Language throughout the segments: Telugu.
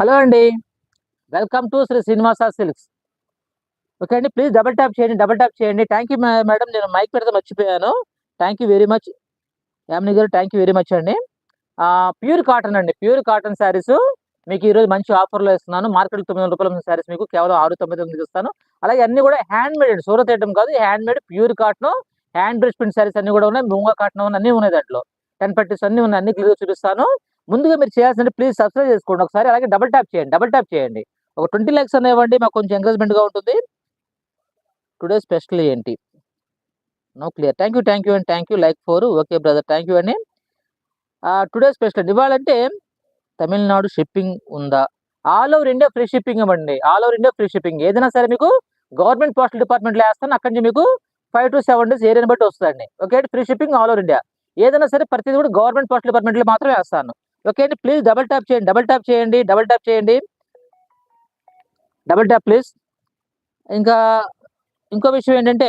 హలో అండి. Welcome to Sri Srinivasa silks. Okay అండి ప్లీజ్ డబల్ ట్యాప్ చేయండి డబల్ ట్యాప్ చేయండి. థ్యాంక్ యూ మేడం నేను మైక్ పెడితే మర్చిపోయాను. Thank you very much. Yamini గారు థ్యాంక్ యూ వెరీ మచ్ అండి. ప్యూర్ కాటన్ అండి ప్యూర్ కాటన్ శారీస్. మీకు ఈరోజు మంచి ఆఫర్లో ఇస్తున్నాను. మార్కెట్ తొమ్మిది వందల రూపాయల శారీస్ మీకు కేవలం ఆరు తొమ్మిది తొమ్మిది ఇస్తాను. అలాగే అన్ని కూడా హ్యాండ్ మేడ్ సూరత్ ఐటమ్ కాదు handmade pure cotton hand brush print saris అన్ని కూడా ఉన్నాయి. ముంగ కాటన్ ఉన్నాయి ఉన్నాయి దాంట్లో. టెన్ పట్టీస్ అన్ని ఉన్నాయి అన్ని క్లియర్ చూపిస్తాను. ముందుగా మీరు చేయాల్సింది ప్లీజ్ సబ్స్క్రైబ్ చేసుకోండి. ఒకసారి అలాగే డబల్ ట్యాప్ చేయండి. డబల్ ట్యాప్ చేయండి. ఒక ట్వంటీ ల్యాక్స్ అనేవ్వండి మాకు కొంచెం ఎంకరేజ్మెంట్గా ఉంటుంది. టుడే స్పెషల్ ఏంటి? No clear thank you thank you and thank you like four okay brother thank you అండి. టుడే స్పెషల్ ఇవ్వాలంటే తమిళనాడు షిప్పింగ్ ఉందా? All over India free shipping ఇవ్వండి. All over India free shipping ఏదైనా సరే మీకు గవర్నమెంట్ పోస్టల్ డిపార్ట్మెంట్లో వేస్తాను. అక్కడి నుంచి మీకు ఫైవ్ టు సెవెన్ డేస్ ఏరియాని బట్టి వస్తుందండి. Okay free shipping all over India ఏదైనా సరే ప్రతిదీ కూడా గవర్నమెంట్ పోస్టల్ డిపార్ట్మెంట్లో మాత్రమే వేస్తాను. ఓకే అండి ప్లీజ్ డబల్ ట్యాప్ చేయండి డబల్ ట్యాప్ చేయండి డబల్ ట్యాప్ చేయండి. డబల్ ట్యాప్ ప్లీజ్ ఇంకా ఇంకో విషయం ఏంటంటే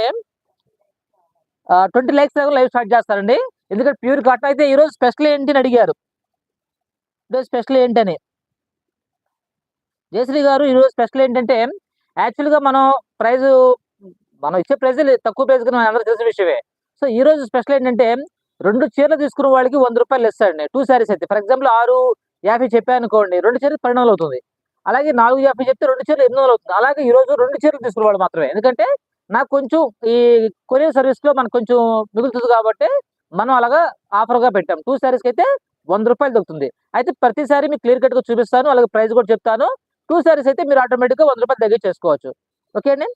ట్వంటీ లైక్స్ దగ్గర లైవ్ స్టార్ట్ చేస్తారండి. ఎందుకంటే ప్యూర్ కాటన్ అయితే ఈరోజు స్పెషల్ ఏంటి అని అడిగారు. ఈరోజు స్పెషల్ ఏంటని జయశ్రీ గారు ఈరోజు స్పెషల్ ఏంటంటే యాక్చువల్గా మనం ప్రైజ్ మనం ఇచ్చే ప్రైజ్ తక్కువ ప్రైజ్ కానీ అందరూ తెలిసిన విషయమే. సో ఈ రోజు స్పెషల్ ఏంటంటే రెండు చీరలు తీసుకున్న వాళ్ళకి వంద రూపాయలు ఇస్తాడండి. టూ శారీస్ అయితే. ఫర్ ఎగ్జాంపుల్ ఆరు యాభై చెప్పాను అనుకోండి రెండు చీరలు పన్నెండు వందలు అవుతుంది. అలాగే నాలుగు యాభై చెప్తే రెండు చీరలు ఎనిమిది వందలు అవుతుంది. అలాగే ఈ రోజు రెండు చీరలు తీసుకున్న వాళ్ళు మాత్రమే. ఎందుకంటే నాకు కొంచెం ఈ కొరియర్ సర్వీస్లో మనకు కొంచెం మిగులుతుంది కాబట్టి మనం అలాగా ఆఫర్గా పెట్టాం. టూ శారీస్కి అయితే వంద రూపాయలు దొరుకుతుంది. అయితే ప్రతిసారి మీకు క్లియర్ కట్గా చూపిస్తాను అలాగే ప్రైస్ కూడా చెప్తాను. టూ శారీస్ అయితే మీరు ఆటోమేటిక్గా వంద రూపాయలు దగ్గర చేసుకోవచ్చు. ఓకే అండి?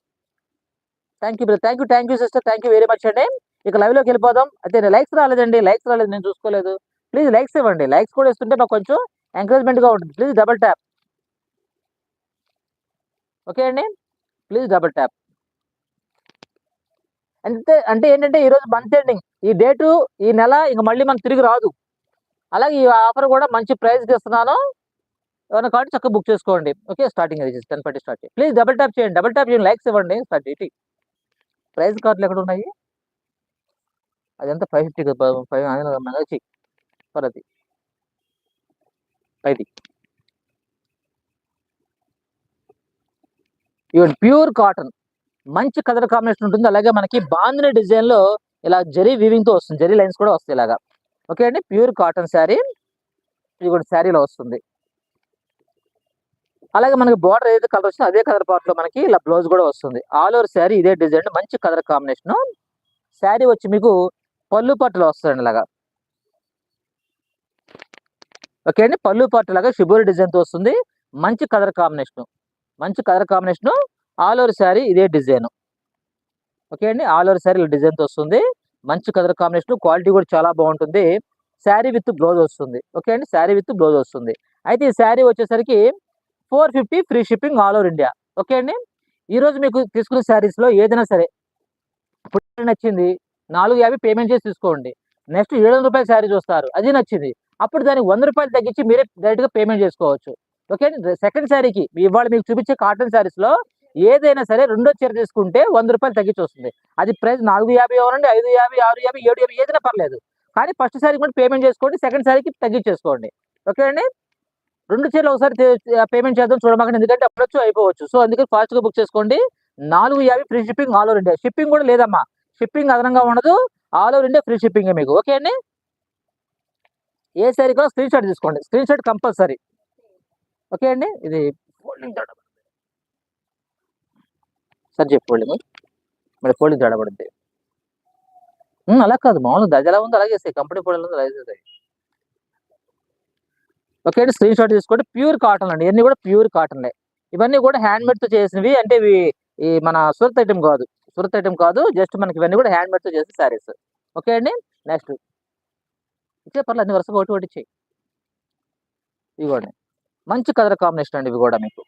Thank you thank you thank you sister thank you very much అండి. ఇక లైవ్లోకి వెళ్ళిపోదాం. అయితే లైక్స్ రాలేదండి. లైక్స్ రాలేదు నేను చూసుకోలేదు. ప్లీజ్ లైక్స్ ఇవ్వండి. లైక్స్ కూడా ఇస్తుంటే మాకు కొంచెం ఎంకరేజ్మెంట్గా ఉంటుంది. ప్లీజ్ డబల్ ట్యాప్ ఓకే అండి? ప్లీజ్ డబల్ ట్యాప్ అంటే అంటే ఏంటంటే ఈరోజు మంత్ ఎండింగ్ ఈ డేటు ఈ నెల ఇంక మళ్ళీ మనకు తిరిగి రాదు. అలాగే ఈ ఆఫర్ కూడా మంచి ప్రైస్కి ఇస్తున్నాను. ఏమైనా కాబట్టి చక్కగా బుక్ చేసుకోండి. ఓకే స్టార్టింగ్ అది టెన్ పట్టి స్టార్ట్ ప్లీజ్ డబల్ ట్యాప్ చేయండి. డబల్ ట్యాప్ చేయండి. లైక్స్ ఇవ్వండి. స్టార్ట్ ఇటీ ప్రైస్ కార్డులు ఎక్కడ ఉన్నాయి? అదంతా ఫైవ్ ఫిఫ్టీ ఫైవ్ వచ్చి అది పైది. Even pure cotton. మంచి కలర్ కాంబినేషన్ ఉంటుంది. అలాగే మనకి బాందిని డిజైన్లో ఇలా జరీ వీవింగ్తో వస్తుంది. జరీ లైన్స్ కూడా వస్తాయి ఇలాగా. ఓకే అండి ప్యూర్ కాటన్ శారీ. ఇది కూడా శారీలో వస్తుంది. అలాగే మనకి బార్డర్ ఏదైతే కలర్ వచ్చిందో అదే కలర్ పార్ట్లో మనకి ఇలా బ్లౌజ్ కూడా వస్తుంది. ఆల్ ఓవర్ శారీ ఇదే డిజైన్ మంచి కలర్ కాంబినేషన్. శారీ వచ్చి మీకు పళ్ళు పట్టులు వస్తాయండి ఇలాగా. ఓకే అండి పళ్ళు పట్టు లాగా షిబోరి డిజైన్తో వస్తుంది. మంచి కలర్ కాంబినేషన్ మంచి colour combination all over sari ఇదే డిజైన్. ఓకే అండి ఆల్ ఓవర్ శారీ డిజైన్తో వస్తుంది. మంచి కలర్ కాంబినేషన్ క్వాలిటీ కూడా చాలా బాగుంటుంది. శారీ విత్ బ్లౌజ్ వస్తుంది. ఓకే అండి శారీ విత్ బ్లౌజ్ వస్తుంది. అయితే ఈ శారీ వచ్చేసరికి four fifty free shipping all over India. Okay అండి ఈరోజు మీకు తీసుకున్న శారీస్లో ఏదైనా సరే ఇప్పుడు నచ్చింది నాలుగు యాభై పేమెంట్ చేసి తీసుకోండి. నెక్స్ట్ ఏడు వందల రూపాయల శారీ చూస్తారు. అది నచ్చింది. అప్పుడు దానికి వంద రూపాయలు తగ్గించి మీరే డైరెక్ట్గా పేమెంట్ చేసుకోవచ్చు. ఓకే సెకండ్ శారీకి ఇవాళ మీకు చూపించే కాటన్ శారీస్లో ఏదైనా సరే రెండో చీర తీసుకుంటే వంద రూపాయలు తగ్గించి వస్తుంది. అది ప్రైస్ నాలుగు యాభై అవ్వనండి ఐదు యాభై ఆరు యాభై ఏడు యాభై ఏదైనా పర్లేదు. కానీ ఫస్ట్ శారీకి కూడా పేమెంట్ చేసుకోండి సెకండ్ శారీకి తగ్గించేసుకోండి ఓకే అండి? రెండు చీరలు ఒకసారి పేమెంట్ చేద్దాం చూడమాకండి. ఎందుకంటే అప్పుడొచ్చు అయిపోవచ్చు. సో అందుకని ఫాస్ట్గా బుక్ చేసుకోండి. నాలుగు యాభై free shipping all over India shipping కూడా లేదమ్మా. షిప్పింగ్ అదనంగా ఉండదు. All over India free shipping మీకు. ఓకే అండి? ఏ శారీ కూడా స్క్రీన్ షాట్ తీసుకోండి. స్క్రీన్ షాట్ కంపల్సరీ ఓకే అండి? ఇది ఫోల్డింగ్ తేడా సార్ చెప్పు ఫోల్డింగ్ మరి. ఫోల్డింగ్ తేడా పడుద్ది. అలా కాదు. మామూలు అది ఎలా ఉందో అలాగే కంపెనీ ఫోల్డింగ్ ఉందో అలాగే ఓకే అండి? స్క్రీన్ షాట్ తీసుకోండి. ప్యూర్ కాటన్ అండి. ఇవన్నీ కూడా ప్యూర్ కాటన్లే ఇవన్నీ కూడా హ్యాండ్ మేడ్తో చేసినవి. అంటే ఇవి ఈ మన సూరత్ ఐటమ్ కాదు. సురత్ ఐటమ్ కాదు జస్ట్ మనకి ఇవన్నీ కూడా హ్యాండ్ మేడ్తో శారీస్. ఓకే అండి? నెక్స్ట్. ఇచ్చే పర్లేదు అన్ని వరుసగా ఒకటి ఒకటి ఇచ్చేయి. ఇవ్వండి మంచి కలర్ కాంబినేషన్ అండి ఇవి కూడా మీకు.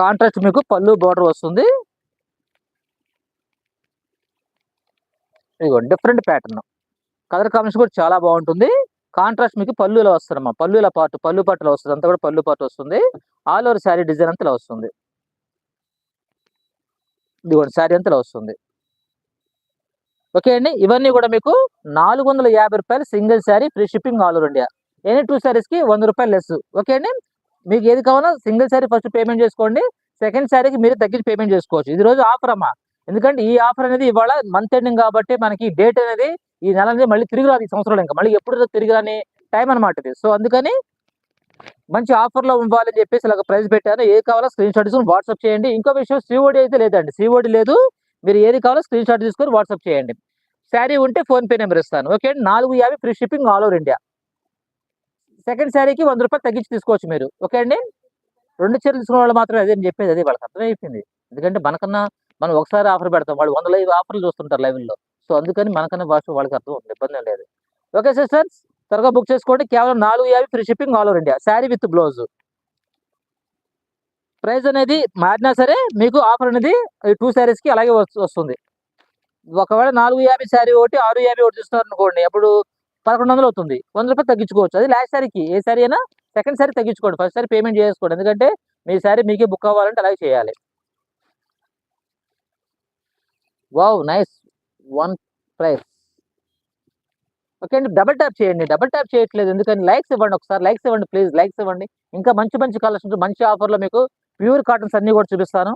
కాంట్రాస్ట్ మీకు పళ్ళు బార్డర్ వస్తుంది. ఇదిగోండి డిఫరెంట్ ప్యాటర్న్. కలర్ కాంబినేషన్ కూడా చాలా బాగుంటుంది. కాంట్రాస్ట్ మీకు పళ్ళులో వస్తుందమ్మా. పళ్ళుల పార్ట్ పళ్ళు పట్టులో వస్తుంది. అంతా కూడా పళ్ళు పార్ట్ వస్తుంది. ఆల్ ఓవర్ శారీ డిజైన్ అంతా ఇలా వస్తుంది. ఇదిగోండి శారీ అంతా వస్తుంది. ఓకే అండి ఇవన్నీ కూడా మీకు నాలుగు వందల యాభై రూపాయలు single sari free shipping all over India. Any two శారీస్కి వంద రూపాయలు లెస్. ఓకే అండి మీకు ఏది కావాలో సింగిల్ శారీ ఫస్ట్ పేమెంట్ చేసుకోండి సెకండ్ శారీకి మీరు తగ్గించి పేమెంట్ చేసుకోవచ్చు. ఇది రోజు ఆఫర్ అమ్మా. ఎందుకంటే ఈ ఆఫర్ అనేది ఇవాళ మంత్ ఎండింగ్ కాబట్టి మనకి డేట్ అనేది ఈ నెల అనేది మళ్ళీ తిరిగి రాదు ఈ సంవత్సరంలో ఇంకా. మళ్ళీ ఎప్పుడు తిరిగి రాని టైం అనమాట ఇది. సో అందుకని మంచి ఆఫర్లో ఇవ్వాలని చెప్పేసి ఇలా ప్రైస్ పెట్టాను. ఏది కావాలో స్క్రీన్ షాట్ తీసుకొని వాట్సాప్ చేయండి. ఇంకో విషయం సిఓడి అయితే లేదండి. సిఓడి లేదు. మీరు ఏది కావాలో స్క్రీన్ షాట్ తీసుకొని వాట్సాప్ చేయండి. శారీ ఉంటే ఫోన్ పే నెంబర్ ఇస్తాను. ఓకే అండి? నాలుగు యాభై free shipping all over India. Second శారీకి వంద రూపాయలు తగ్గించి తీసుకోవచ్చు మీరు. ఓకే అండి? రెండు చీరలు తీసుకున్న వాళ్ళు మాత్రమే అదే చెప్పేది. అదే వాళ్ళకి అర్థమైపోయింది. ఎందుకంటే మనకన్నా మనం ఒకసారి ఆఫర్ పెడతాం. వాళ్ళు వందల ఐదు ఆఫర్లు చూస్తుంటారు లైవ్లో. సో అందుకని మనకన్నా భాష వాళ్ళకి అర్థం ఉంది ఇబ్బంది లేదు. ఓకే సిస్టర్స్ త్వరగా బుక్ చేసుకోండి. కేవలం నాలుగు యాభై free shipping all over India. Sari with blouse. Price అనేది మారినా సరే మీకు ఆఫర్ అనేది టూ శారీస్కి అలాగే వస్తుంది. ఒకవేళ నాలుగు యాభై శారీ ఒకటి ఆరు యాభై ఒకటి చూస్తున్నారు అనుకోండి అప్పుడు పదకొండు వందలు అవుతుంది. వంద రూపాయలు తగ్గించుకోవచ్చు. అది లాస్ట్ శారీకి ఏ శారీ అయినా సెకండ్ శారీ తగ్గించుకోండి. ఫస్ట్ శారీ పేమెంట్ చేసుకోండి. ఎందుకంటే మీ శారీ మీకే బుక్ అవ్వాలంటే అలాగే చేయాలి. Wow nice one price okay అండి. డబల్ ట్యాప్ చేయండి. డబల్ ట్యాప్ చేయట్లేదు. ఎందుకని? లైక్స్ ఇవ్వండి ఒకసారి. లైక్స్ ఇవ్వండి ప్లీజ్. లైక్స్ ఇవ్వండి. ఇంకా మంచి మంచి కలెక్షన్స్ మంచి ఆఫర్లో మీకు ప్యూర్ కాటన్స్ అన్ని కూడా చూపిస్తాను.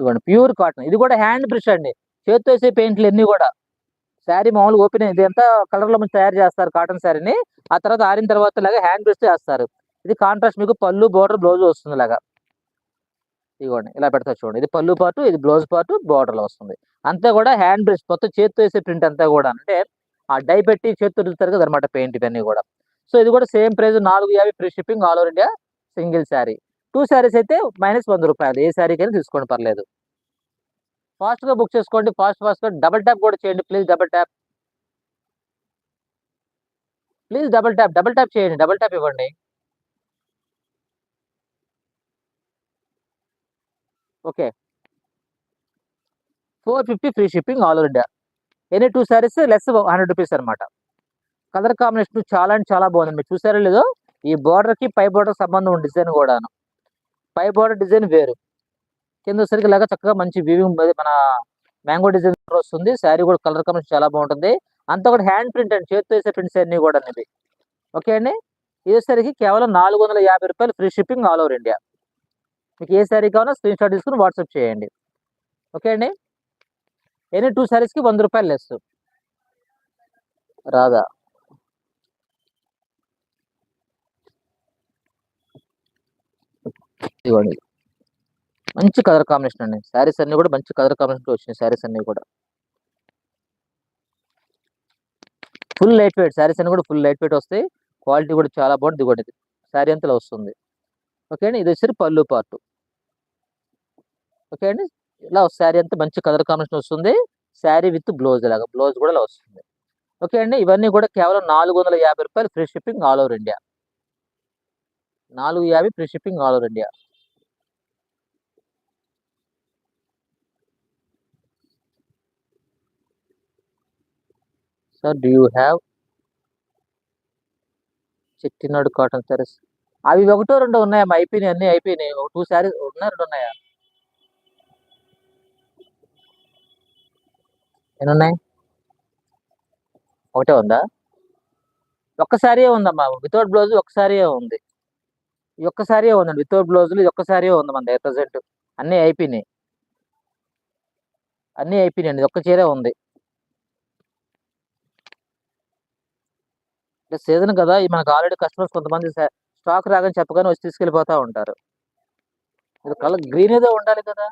ఇవ్వండి. Pure cotton. ఇది కూడా హ్యాండ్ బ్రష్ అండి. చేతితో వేసే పెయింట్లు అన్ని కూడా. శారీ మామూలుగా ఓపెన్ ఇది ఎంత కలర్లో మంచి తయారు చేస్తారు కాటన్ శారీని. ఆ తర్వాత ఆరిన తర్వాత ఇలాగా హ్యాండ్ బ్రష్ చేస్తారు. ఇది కాంట్రాస్ట్ మీకు పళ్ళు బోర్డర్ బ్లౌజ్ వస్తుంది ఇలాగా ఇదిగోండి ఇలా పెడతా చూడండి. ఇది పళ్ళు పాటు ఇది బ్లౌజ్ పాటు బార్డర్లో వస్తుంది. అంతా కూడా హ్యాండ్ బ్రష్ మొత్తం చేతితో వేసే ప్రింట్ అంతా కూడా అంటే ఆ డై పెట్టి చేతితో రుద్దుతారు కదా అనమాట పెయింట్ ఇవన్నీ కూడా. సో ఇది కూడా సేమ్ ప్రైస్ నాలుగు యాభై free shipping all over India single sari two saris అయితే మైనస్ వంద రూపాయలు. ఏ శారీకైనా తీసుకోండి పర్లేదు. ఫాస్ట్గా బుక్ చేసుకోండి. ఫాస్ట్ ఫాస్ట్గా డబల్ ట్యాప్ కూడా చేయండి. Please double tap please double tap double tap చేయండి. డబల్ ట్యాప్ ఇవ్వండి. Okay. Four fifty free shipping all over India. Any two saris less hundred rupees అనమాట కలర్ కాంబినేషన్ చాలా అంటే చాలా బాగుంది. మీరు చూసారో లేదో ఈ బార్డర్కి కి పై బార్డర్ సంబంధం ఉంది డిజైన్ కూడాను. పై బోర్డర్ డిజైన్ వేరు. కింద సరికి లాగా చక్కగా మంచి వీవింగ్ మన మ్యాంగో డిజైన్ వస్తుంది. శారీ కూడా కలర్ కాంబినేషన్ చాలా బాగుంటుంది. అంతా కూడా హ్యాండ్ ప్రింట్ అండి. చేతితో వేసే ప్రింట్స్ అన్ని కూడా ఇవి. ఓకే అండి? ఇదేసరికి కేవలం నాలుగు వందల యాభై రూపాయలు free shipping all over India. మీకు ఏ శారీ కావాలో స్క్రీన్ షాట్ తీసుకుని వాట్సాప్ చేయండి. ఓకే అండి? ఎనీ టూ శారీస్కి వంద రూపాయలు లెస్. రాదా ఇవ్వండి మంచి కలర్ కాంబినేషన్ అండి. శారీస్ అన్ని కూడా మంచి కలర్ కాంబినేషన్తో వచ్చినాయి శారీస్ అన్ని కూడా. Full light wait. శారీస్ అన్ని కూడా ఫుల్ లైట్ వెయిట్ వస్తాయి. క్వాలిటీ కూడా చాలా బాగుంటుంది ఇదిగోండి. శారీ అంతలో వస్తుంది. ఓకే అండి? ఇది వచ్చి పళ్ళు పార్ట్. ఓకే అండి. ఇలా శారీ అంతా మంచి కలర్ కాంబినేషన్ వస్తుంది. శారీ విత్ బ్లౌజ్ లాగా బ్లౌజ్ కూడా ఇలా వస్తుంది. ఓకే అండి. ఇవన్నీ కూడా కేవలం నాలుగు వందల యాభై రూపాయలు free shipping all over India. నాలుగు యాభై free shipping all over India. Sir do you have? Chettinad cotton saris అవి ఒకటో రెండు ఉన్నాయమ్మా అయిపోయినాయి అన్ని అయిపోయినాయి. టూ శారీస్ ఉన్నాయి? రెండు ఉన్నాయా ఎన్ని ఉన్నాయి ఒకటే ఉందా? ఒక్కసారి ఉందమ్మా. వితౌట్ బ్లౌజ్ ఒకసారి ఉంది. ఈ ఒక్కసారి ఉందండి. వితౌట్ బ్లౌజులు ఇది ఒక్కసారీ ఉంది మన దగ్గర ప్రజెంట్ అన్నీ అయిపోయినాయి. అన్నీ అయిపోయినాయండి. అండి ఒక్క చీరే ఉంది. అంటే సీజన్ కదా. ఈ మనకు ఆల్రెడీ కస్టమర్స్ కొంతమంది స్టాక్ రాగానే చెప్పగానే వచ్చి తీసుకెళ్ళిపోతూ ఉంటారు. ఇది కలర్ గ్రీన్ ఏదో ఉండాలి కదా.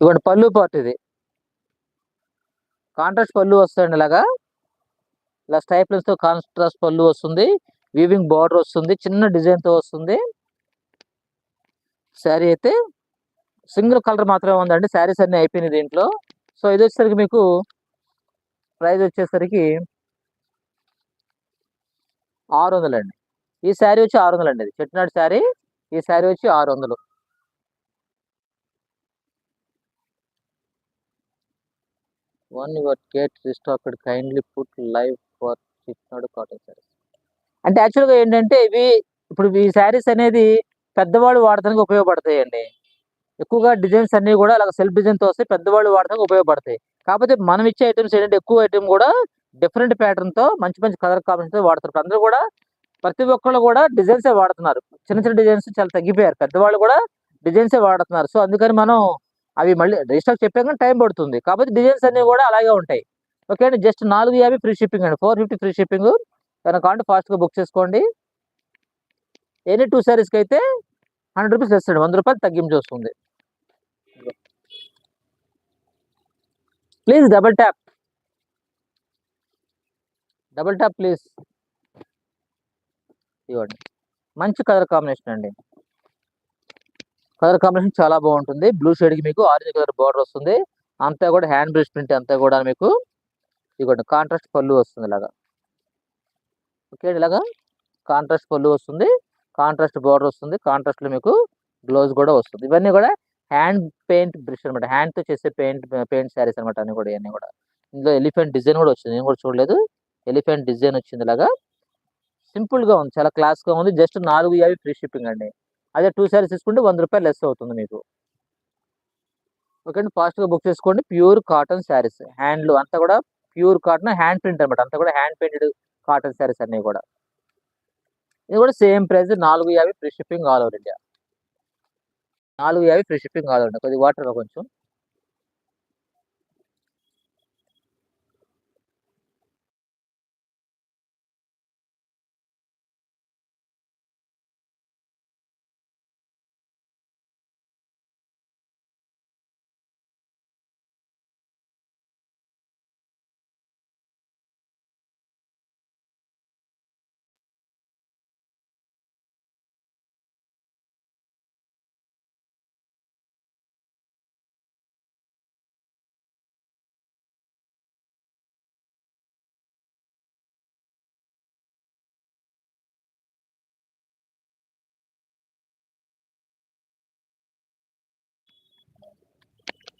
ఇవ్వండి పళ్ళు పార్ట్ ఇది కాంట్రాస్ట్ పళ్ళు వస్తాయండి ఇలాగా. ఇలా స్టైప్లెన్స్తో కాంట్రాస్ట్ పళ్ళు వస్తుంది. వీవింగ్ బార్డర్ వస్తుంది. చిన్న డిజైన్తో వస్తుంది. శారీ అయితే సింగిల్ కలర్ మాత్రమే ఉందండి. శారీస్ అన్ని అయిపోయినాయి దీంట్లో. సో ఇది వచ్చేసరికి మీకు ప్రైస్ వచ్చేసరికి ఆరు వందలు అండి ఈ శారీ వచ్చి ఆరు వందలు అండి ఇది చెట్టినాడు శారీ. ఈ శారీ వచ్చి ఆరు వందలు. When your get restocked kindly put live for Chettinad cotton saris అంటే యాక్చువల్గా ఏంటంటే ఇవి ఇప్పుడు ఈ శారీస్ అనేది పెద్దవాళ్ళు వాడటానికి ఉపయోగపడతాయండి ఎక్కువగా డిజైన్స్ అన్ని కూడా అలా సెల్ఫ్ డిజైన్ వస్తే పెద్దవాళ్ళు వాడటానికి ఉపయోగపడతాయి. కాకపోతే మనం ఇచ్చే ఐటమ్స్ ఏంటంటే ఎక్కువ ఐటమ్ కూడా డిఫరెంట్ ప్యాటర్న్తో మంచి మంచి కలర్ కాంబినేషన్తో వాడుతారు. అందరూ కూడా ప్రతి ఒక్కళ్ళు కూడా డిజైన్స్ వాడుతున్నారు. చిన్న చిన్న డిజైన్స్ చాలా తగ్గిపోయారు. పెద్దవాళ్ళు కూడా డిజైన్స్ వాడుతున్నారు. సో అందుకని మనం అవి మళ్ళీ రిజిస్టర్ చెప్పాక టైం పడుతుంది. కాబట్టి డిజైన్స్ అన్నీ కూడా అలాగే ఉంటాయి. ఓకే అండి జస్ట్ నాలుగు యాభై ఫ్రీ షిప్పింగ్ అండి. Four fifty free shipping. కనుక కావాలంటే ఫాస్ట్గా బుక్ చేసుకోండి. ఎనీ టూ సారీస్కి అయితే హండ్రెడ్ రూపీస్ వస్తుంది వంద రూపాయలు తగ్గించి వస్తుంది. Please double tap. Double tap please. ఇవ్వండి. మంచి కలర్ కాంబినేషన్ అండి. కలర్ కాంబినేషన్ చాలా బాగుంటుంది. బ్లూ షేడ్కి మీకు ఆరెంజ్ కలర్ బార్డర్ వస్తుంది. అంతా కూడా హ్యాండ్ బ్రష్ ప్రింట్ అంతా కూడా మీకు ఇదిగోండి కాంట్రాస్ట్ పళ్ళు వస్తుంది ఇలాగా. ఓకే ఇలాగా కాంట్రాస్ట్ పళ్ళు వస్తుంది. కాంట్రాస్ట్ బార్డర్ వస్తుంది. కాంట్రాస్ట్లో మీకు గ్లోవ్స్ కూడా వస్తుంది. ఇవన్నీ కూడా హ్యాండ్ పెయింట్ బ్రష్ అనమాట హ్యాండ్తో చేసే పెయింట్ పెయింట్ శారీస్ అనమాట అన్ని కూడా ఇవన్నీ కూడా. ఇందులో ఎలిఫెంట్ డిజైన్ కూడా వచ్చింది. నేను కూడా చూడలేదు. ఎలిఫెంట్ డిజైన్ వచ్చింది ఇలాగా. సింపుల్గా ఉంది. చాలా క్లాస్గా ఉంది. జస్ట్ నాలుగు యాభై ఫ్రీ షిప్పింగ్ అండి. అదే టూ శారీస్ తీసుకుంటే వంద రూపాయలు లెస్ అవుతుంది మీకు. ఓకే అండి ఫాస్ట్గా బుక్ చేసుకోండి. ప్యూర్ కాటన్ శారీస్ హ్యాండ్లు అంతా కూడా ప్యూర్ కాటన్ హ్యాండ్ ప్రింట్ అనమాట అంతా కూడా హ్యాండ్ పెయింటెడ్ కాటన్ శారీస్ అన్నీ కూడా. ఇది కూడా సేమ్ ప్రైస్ నాలుగు యాభై free shipping all over India నాలుగు యాభై free shipping all over India కొద్దిగా వాటర్లో కొంచెం.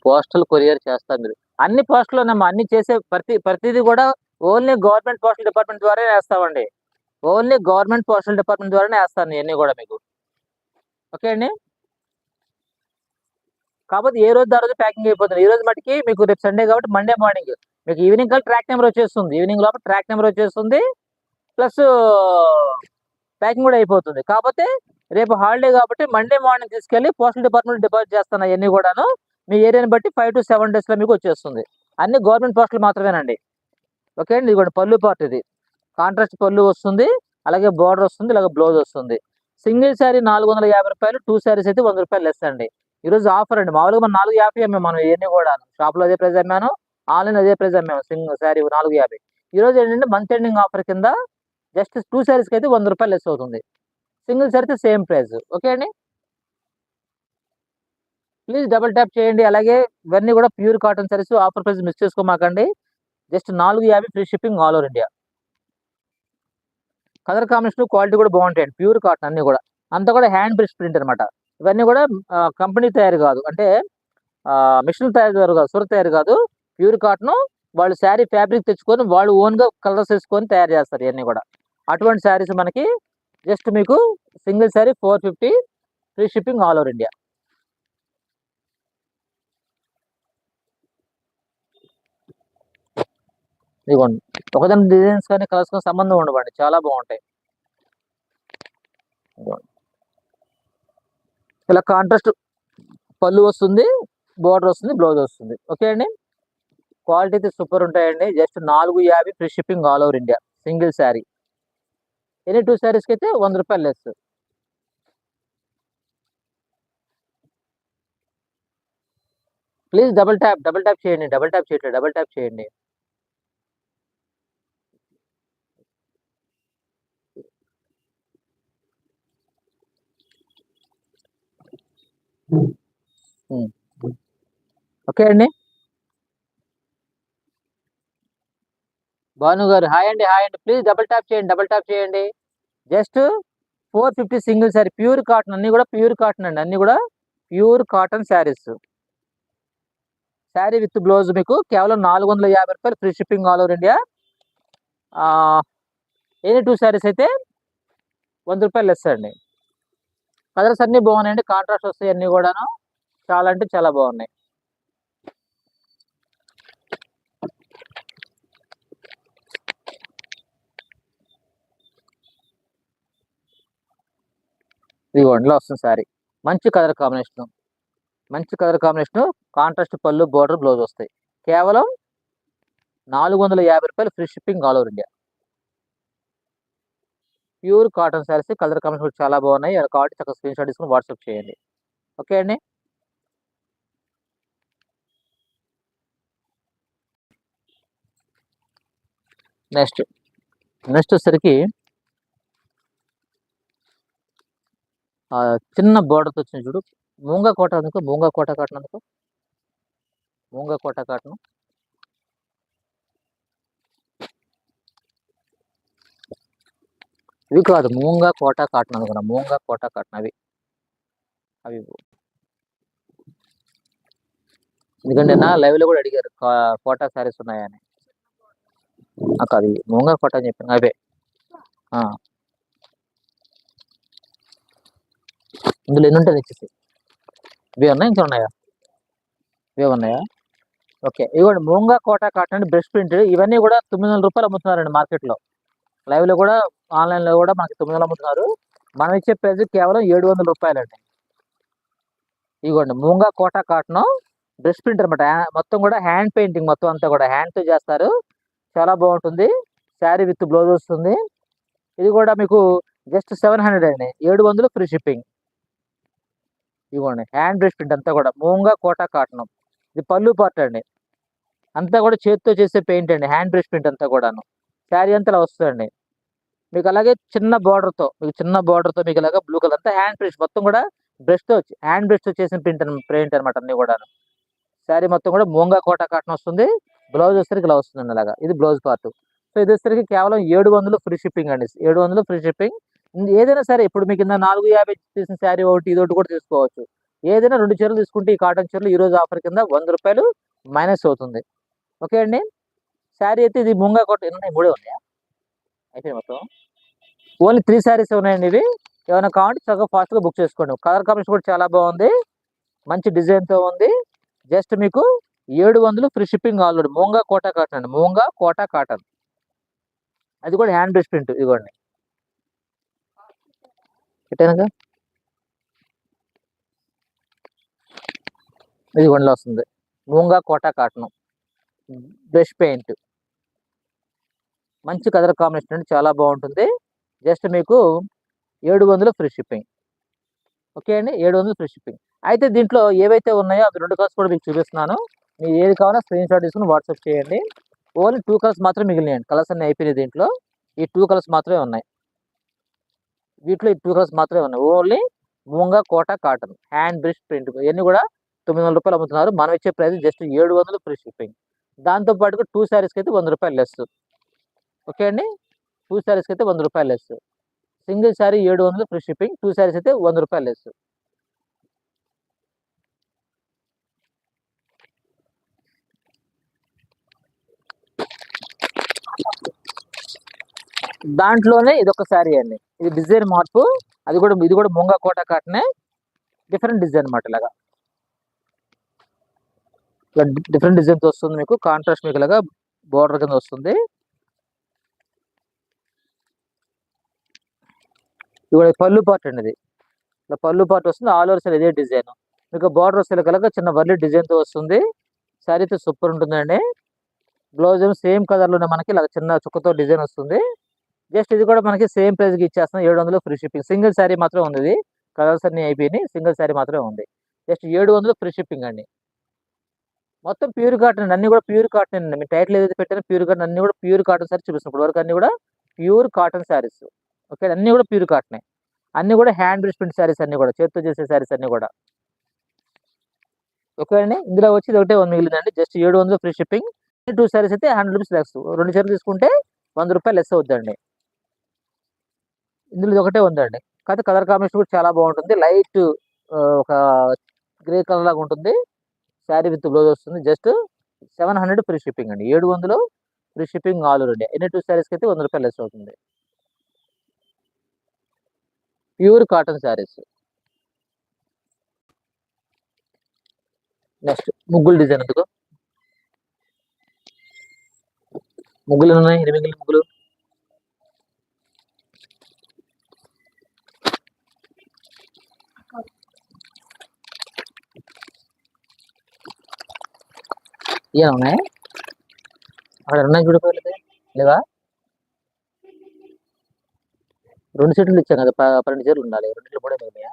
పోస్టల్ కొరియర్ చేస్తారు మీరు. అన్ని పోస్టులు అన్ని చేసే ప్రతి ప్రతిదీ కూడా ఓన్లీ గవర్నమెంట్ పోస్టల్ డిపార్ట్మెంట్ ద్వారా వేస్తామండి. ఓన్లీ గవర్నమెంట్ పోస్టల్ డిపార్ట్మెంట్ ద్వారానే వేస్తాను ఇవన్నీ కూడా మీకు. ఓకే అండి? కాకపోతే ఏ రోజు ఆ రోజు ప్యాకింగ్ అయిపోతుంది. ఈ రోజు మటుకి మీకు రేపు సండే కాబట్టి మండే మార్నింగ్. మీకు ఈవినింగ్ కల్ ట్రాక్ నెంబర్ వచ్చేస్తుంది. ఈవినింగ్ లోపల ట్రాక్ నెంబర్ వచ్చేస్తుంది. ప్లస్ ప్యాకింగ్ కూడా అయిపోతుంది. కాకపోతే రేపు హాలిడే కాబట్టి మండే మార్నింగ్ తీసుకెళ్ళి పోస్టల్ డిపార్ట్మెంట్ డిపాజిట్ చేస్తాను అవన్నీ కూడాను. మీ ఏరియాని బట్టి ఫైవ్ టు సెవెన్ డేస్లో మీకు వచ్చేస్తుంది. అన్ని గవర్నమెంట్ పోస్టులు మాత్రమేనండి. ఓకే అండి ఇదిగోండి పళ్ళు పార్ట్ ఇది. కాంట్రాస్ట్ పళ్ళు వస్తుంది అలాగే బార్డర్ వస్తుంది అలాగే బ్లౌజ్ వస్తుంది. సింగిల్ శారీ నాలుగు వందల యాభై రూపాయలు టూ శారీస్ అయితే వంద రూపాయలు లెస్ అండి. ఈ రోజు ఆఫర్ అండి. మామూలుగా మనం నాలుగు యాభై అమ్మాము మనం ఇవన్నీ కూడా షాప్లో అదే ప్రైస్ అమ్మాను ఆన్లైన్ అదే ప్రైస్ అమ్మాము సింగిల్ శారీ నాలుగు యాభై. ఈ రోజు ఏంటంటే మంత్ ఎండింగ్ ఆఫర్ కింద జస్ట్ టూ శారీస్కి అయితే వంద రూపాయలు లెస్ అవుతుంది. సింగిల్ శారీ అయితే సేమ్ ప్రైస్ ఓకే అండి? ప్లీజ్ డబుల్ ట్యాప్ చేయండి. అలాగే ఇవన్నీ కూడా pure cotton saris offer price miss చేసుకోమాకండి. Just నాలుగు యాభై free shipping all over India. Colour combination quality కూడా బాగుంటాయండి. ప్యూర్ కాటన్ అన్ని కూడా. అంతా కూడా హ్యాండ్ బ్రిష్ ప్రింట్ అనమాట ఇవన్నీ కూడా కంపెనీ తయారు కాదు. అంటే మిషన్ తయారు కాదు సుర తయారు కాదు. ప్యూర్ కాటన్ వాళ్ళు శారీ ఫ్యాబ్రిక్ తెచ్చుకొని వాళ్ళు ఓన్గా కలర్స్ వేసుకొని తయారు చేస్తారు ఇవన్నీ కూడా. అటువంటి శారీస్ మనకి జస్ట్ మీకు single sari four fifty free shipping all over India. ఇదిగోండి. ఒకదాని డిజైన్స్ కానీ కలర్స్ కానీ సంబంధం ఉండవండి. చాలా బాగుంటాయి. ఇలా కాంట్రాస్ట్ పళ్ళు వస్తుంది బోర్డర్ వస్తుంది బ్లౌజ్ వస్తుంది. ఓకే అండి? క్వాలిటీ అయితే సూపర్ ఉంటాయండి. జస్ట్ నాలుగు యాభై free shipping all over India single sari any two శారీస్కి అయితే వంద రూపాయలు less please double tap double tap చేయండి. డబుల్ ట్యాప్ చేయట్లేదు. డబుల్ ట్యాప్ చేయండి. ఓకే అండి భాను గారు హాయ్ అండి హాయ్ అండి ప్లీజ్ డబుల్ ట్యాప్ చేయండి డబుల్ ట్యాప్ చేయండి. Just four fifty single sari pure cotton అన్ని కూడా ప్యూర్ కాటన్ అండి. అన్ని కూడా pure cotton saris sari with blouse మీకు కేవలం నాలుగు వందల యాభై రూపాయలు free shipping all over India any two saris అయితే వంద రూపాయలు లెస్ అండి. కలర్స్ అన్ని బాగున్నాయండి. కాంట్రాస్ట్ వస్తాయి అన్ని కూడాను. చాలా అంటే చాలా బాగున్నాయి. ఇది వన్లో వస్తుంది సారీ మంచి కలర్ కాంబినేషన్. మంచి కలర్ కాంబినేషన్. కాంట్రాస్ట్ పళ్ళు బోర్డర్ బ్లౌజ్ వస్తాయి. కేవలం నాలుగు వందల యాభై రూపాయలు free shipping all over India. Pure cotton saris colour combination కూడా చాలా బాగున్నాయి. కాబట్టి చక్కగా స్క్రీన్ షాట్ తీసుకుని వాట్సాప్ చేయండి. ఓకే అండి? నెక్స్ట్ నెక్స్ట్ వచ్చేసరికి చిన్న బోర్డర్తో వచ్చిన చూడు. మూంగా కోట అందుకో మూంగా కోట కాటన్ అందుకో మూంగా కోట కాటన్. ఇవి కాదు మూంగా కోట కాటన్ అనుకున్నా. మూంగా కోట కాటన్ అవి. అవి ఎందుకంటే నా లైవ్లో కూడా అడిగారు కోటా సారీస్ ఉన్నాయని. నాకు అది మూంగా కోట అని చెప్పాను. అవే ఇందులో ఎన్ని ఉంటుంది తెచ్చేసి? ఇవి ఉన్నాయి? ఇంకా ఉన్నాయా? ఇవే ఉన్నాయా? ఓకే. ఇవ్వండి Moonga Kota cotton and brush print ఇవన్నీ కూడా తొమ్మిది వందల రూపాయలు అమ్ముతున్నారండి మార్కెట్లో. లైవ్లో కూడా ఆన్లైన్లో కూడా మనకి తొమ్మిది వందలు అమ్ముతున్నారు. మనం ఇచ్చే ప్రైస్ కేవలం ఏడు వందల రూపాయలండి. ఇదిగోండి Moonga Kota cotton brush print అనమాట మొత్తం కూడా హ్యాండ్ పెయింటింగ్ మొత్తం అంతా కూడా. హ్యాండ్తో చేస్తారు. చాలా బాగుంటుంది. శారీ విత్ బ్లౌజ్ వస్తుంది. ఇది కూడా మీకు జస్ట్ సెవెన్ హండ్రెడ్ అండి. ఏడు వందలు ఫ్రీ షిప్పింగ్. ఇదిగోండి హ్యాండ్ బ్రష్ ప్రింట్ అంతా కూడా. మూంగా కోటా కాటన్. ఇది పళ్ళు పార్ట్ అండి. అంతా కూడా చేతితో చేసే పెయింట్ అండి. హ్యాండ్ బ్రష్ ప్రింట్ అంతా కూడాను. శారీ అంతా ఇలా వస్తుందండి. మీకు అలాగే చిన్న బార్డర్తో తో మీకు చిన్న బార్డర్తో తో మీకు ఇలాగ బ్లూ కలర్ అంతా హ్యాండ్ ప్రింట్ మొత్తం కూడా బ్రష్తో హ్యాండ్ బ్రష్తో చేసిన ప్రింట్ ప్రింట్ అనమాట అన్నీ కూడా శారీ మొత్తం కూడా మూంగా కోట కాటన్ వస్తుంది. బ్లౌజ్ వచ్చేసరికి ఇలా వస్తుందండి అలాగా ఇది బ్లౌజ్ పార్ట్ సో ఇది వచ్చేసరికి కేవలం ఏడు వందలు ఫ్రీ షిప్పింగ్ అండి. ఏడు వందలు ఫ్రీ షిప్పింగ్ ఏదైనా సరే ఇప్పుడు మీకు కింద నాలుగు యాభై తీసిన శారీ ఒకటి ఇది ఒకటి కూడా తీసుకోవచ్చు. ఏదైనా రెండు చీరలు తీసుకుంటే ఈ కాటన్ చీరలు ఈ రోజు ఆఫర్ కింద వంద రూపాయలు మైనస్ అవుతుంది. ఓకే అండి? శారీ అయితే ఇది ముంగా కోట ఎన్ని ఉన్నాయి మూడే ఉన్నాయా? అయిపోయింది మొత్తం. ఓన్లీ త్రీ శారీస్ ఉన్నాయండి ఇవి. ఏమైనా కావాలంటే చక్కగా ఫాస్ట్గా బుక్ చేసుకోండి. కలర్ కాంబినేషన్ కూడా చాలా బాగుంది. మంచి డిజైన్తో ఉంది. జస్ట్ మీకు ఏడు వందలు free shipping already Moonga Kota cotton అండి. మూంగా కోటా కాటన్ అది కూడా హ్యాండ్ బ్రష్ ప్రింట్ ఇదిగోండి పెట్టానుగా? ఇది కొండలో వస్తుంది. Moonga Kota cotton brush paint. మంచి కలర్ కాంబినేషన్ అండి చాలా బాగుంటుంది. జస్ట్ మీకు ఏడు వందలు ఫ్రీ షిప్పింగ్. ఓకే అండి ఏడు వందలు ఫ్రీ షిప్పింగ్. అయితే దీంట్లో ఏవైతే ఉన్నాయో అవి రెండు కలర్స్ కూడా మీకు చూపిస్తున్నాను. మీరు ఏది కావాలో స్క్రీన్ షాట్ తీసుకుని వాట్సాప్ చేయండి. ఓన్లీ టూ కలర్స్ మాత్రం మిగిలినాయండి కలర్స్ అన్నీ అయిపోయినాయి దీంట్లో. ఈ టూ కలర్స్ మాత్రమే ఉన్నాయి. వీటిలో ఈ టూ కలర్స్ మాత్రమే ఉన్నాయి. Only Moonga Kota cotton. Hand brush print ఇవన్నీ కూడా తొమ్మిది వందల రూపాయలు అమ్ముతున్నారు. మనం ఇచ్చే ప్రైస్ జస్ట్ ఏడు వందలు ఫ్రీ షిప్పింగ్. దాంతో పాటుగా టూ శారీస్కి అయితే వంద రూపాయలు లెస్ ఓకే అండి? టూ శారీస్కి అయితే వంద రూపాయలు లెస్ సింగిల్ శారీ ఏడు వందలు ఫ్రీ షిప్పింగ్ టూ శారీస్ అయితే వంద రూపాయలు లెస్ దాంట్లోనే ఇది ఒక శారీ అండి. ఇది డిజైన్ మార్పు. అది కూడా ఇది కూడా ముంగా కోట కాటనే డిఫరెంట్ డిజైన్ అనమాట ఇలాగా. ఇలా డిఫరెంట్ డిజైన్స్ వస్తుంది మీకు కాంట్రాస్ట్ మీకు ఇలాగా బోర్డర్ కింద వస్తుంది. ఇది కూడా పళ్ళు పార్ట్ అండి ఇది. ఇలా పళ్ళు పార్ట్ వస్తుంది ఆల్ ఓవర్ సైడ్ ఇదే డిజైన్ మీకు బార్డర్ వస్తే కలగా చిన్న వర్లీ డిజైన్తో వస్తుంది. శారీ అయితే సూపర్ ఉంటుందండి. బ్లౌజ్ ఏమో సేమ్ కలర్లోనే మనకి ఇలా చిన్న చుక్కతో డిజైన్ వస్తుంది. జస్ట్ ఇది కూడా మనకి సేమ్ ప్రైస్కి ఇచ్చేస్తాం ఏడు వందలు ఫ్రీ షిప్పింగ్ సింగిల్ శారీ మాత్రమే ఉంది ఇది. కలర్స్ అన్ని అయిపోయినాయి సింగిల్ శారీ మాత్రమే ఉంది. జస్ట్ ఏడు వందలు ఫ్రీ షిప్పింగ్ అండి. మొత్తం ప్యూర్ కాటన్ అన్ని కూడా ప్యూర్ కాటన్ అండి. మీ టైటిల్ ఏదైతే పెట్టారో ప్యూర్ కాటన్ అన్ని కూడా ప్యూర్ కాటన్ సారీ చూపిస్తున్నాం ఇప్పుడు వరకు అన్ని కూడా ప్యూర్ కాటన్ శారీస్ ఓకే అన్ని కూడా ప్యూర్ కాటనే. అన్ని కూడా హ్యాండ్ బ్రిష్ ప్రింట్ శారీస్ అన్ని కూడా చేతితో చేసే శారీస్ అన్ని కూడా. ఓకే అండి ఇందులో వచ్చి ఇది ఒకటే మిగిలిందండి. జస్ట్ ఏడు వందలు ఫ్రీ షిప్పింగ్. టూ శారీస్ అయితే హండ్రెడ్ రూపీస్ లెస్. రెండు చీరలు తీసుకుంటే వంద రూపాయలు లెస్ అవుతుందండి ఇందులో ఇది ఒకటే ఉందండి. కాకపోతే కలర్ కాంబినేషన్ కూడా చాలా బాగుంటుంది. లైట్ ఒక గ్రే కలర్ లాగా ఉంటుంది. శారీ విత్ బ్లౌజ్ వస్తుంది. Just seven hundred free shipping అండి. ఏడు వందలు ఫ్రీ షిప్పింగ్ ఆల్ అండి ఎన్ని టూ శారీస్కి అయితే వంద రూపాయలు లెస్ అవుతుంది. Pure cotton saris. నెక్స్ట్ ముగ్గులు డిజైన్ ఎందుకు? ముగ్గులు ఉన్నాయి? ఎనిమిది ముగ్గులు? ఇవన్నీ ఉన్నాయి అక్కడ ఉన్నాయి చూడిపోయలేదు లేవా? రెండు సీట్లు ఇచ్చాం కదా పన్నెండు చీరలు ఉండాలి. రెండు కూడా మిగిలినాయా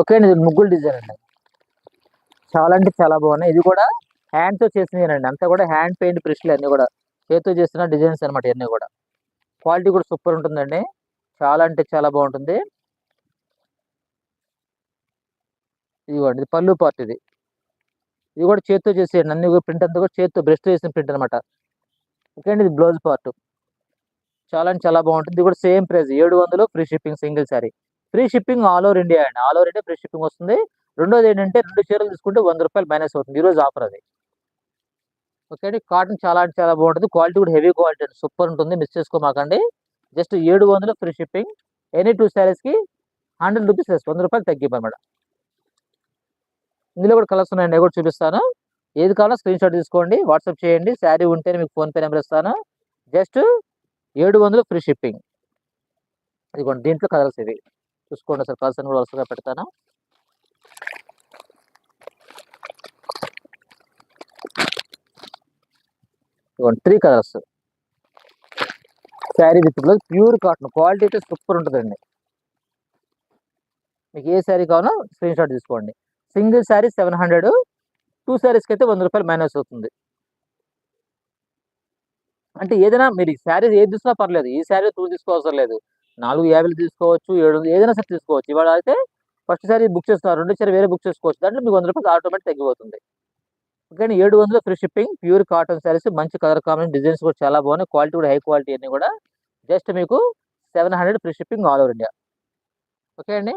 ఓకే అండి ఇది ముగ్గులు డిజైన్ అండి. చాలా అంటే చాలా బాగున్నాయి. ఇది కూడా హ్యాండ్తో చేసినవి అంతా కూడా హ్యాండ్ పెయింట్ బ్రష్లు అన్ని కూడా. చేతితో చేసిన డిజైన్స్ అనమాట ఇవన్నీ కూడా. క్వాలిటీ కూడా సూపర్ ఉంటుందండి. చాలా అంటే చాలా బాగుంటుంది. ఇదిగోండి ఇది పళ్ళు పార్ట్ ఇది. ఇది కూడా చేతితో చేసేయండి. అన్ని ప్రింట్ అంతా కూడా చేతితో బ్రెస్ట్ చేసిన ప్రింట్ అనమాట ఓకే అండి ఇది బ్లౌజ్ పార్ట్. చాలా అంటే చాలా బాగుంటుంది. ఇది కూడా సేమ్ ప్రైస్ ఏడు వందలు free shipping single sari. Free shipping all over India అండి. All over India free shipping వస్తుంది. రెండోది ఏంటంటే రెండు చీరలు తీసుకుంటే వంద రూపాయలు మైనస్ అవుతుంది. ఈరోజు ఆఫర్ అది. ఓకే అండి కాటన్ చాలా అంటే చాలా బాగుంటుంది. క్వాలిటీ కూడా హెవీ క్వాలిటీ అండి. సూపర్ ఉంటుంది. మిస్ చేసుకోమాకండి. జస్ట్ ఏడు వందలు ఫ్రీ షిప్పింగ్. ఎనీ టూ కి హండ్రెడ్ రూపీస్ వంద రూపాయలు తగ్గిపోయి మేడం ఇందులో కూడా కలర్స్ ఉన్నాయండి. అవి కూడా చూపిస్తాను. ఏది కావాలో స్క్రీన్ షాట్ తీసుకోండి. వాట్సాప్ చేయండి. శారీ ఉంటేనే మీకు ఫోన్పే నెంబర్ ఇస్తాను. జస్ట్ ఏడు వందలు ఫ్రీ షిప్పింగ్. ఇదిగోండి దీంట్లో కలర్స్ ఇవి. చూసుకోండి సార్ కలర్స్ అని కూడా వరుసగా పెడతాను. ఇదిగోండి three colours sari with blouse pure cotton. Quality అయితే సూపర్ ఉంటుందండి. మీకు ఏ శారీ కావాలో స్క్రీన్ షాట్ తీసుకోండి. Single sari seven hundred two శారీస్కి అయితే వంద రూపాయలు మైనస్ అవుతుంది. అంటే ఏదైనా మీరు ఈ శారీ ఏది తీసుకున్నా పర్లేదు ఈ శారీ టూ తీసుకోవసరం లేదు. నాలుగు యాభైలు తీసుకోవచ్చు ఏడు వందలు ఏదైనా సరే తీసుకోవచ్చు. ఇవాళ అయితే ఫస్ట్ శారీ బుక్ చేస్తున్నారు రెండు సారీ వేరే బుక్ చేసుకోవచ్చు. దాంట్లో మీకు వంద రూపాయలు ఆటోమేటిక్ తగ్గిపోతుంది. కానీ ఏడు వందలు free shipping pure cotton saris మంచి కలర్ కాంబినేషన్ డిజైన్స్ కూడా చాలా బాగున్నాయి. క్వాలిటీ కూడా హై క్వాలిటీ అన్నీ కూడా. జస్ట్ మీకు seven hundred free shipping all over India okay అండి?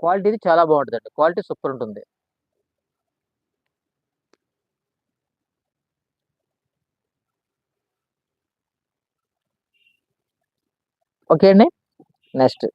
క్వాలిటీ చాలా బాగుంటుందండి. క్వాలిటీ సూపర్ ఉంటుంది ఓకే అండి. నెక్స్ట్.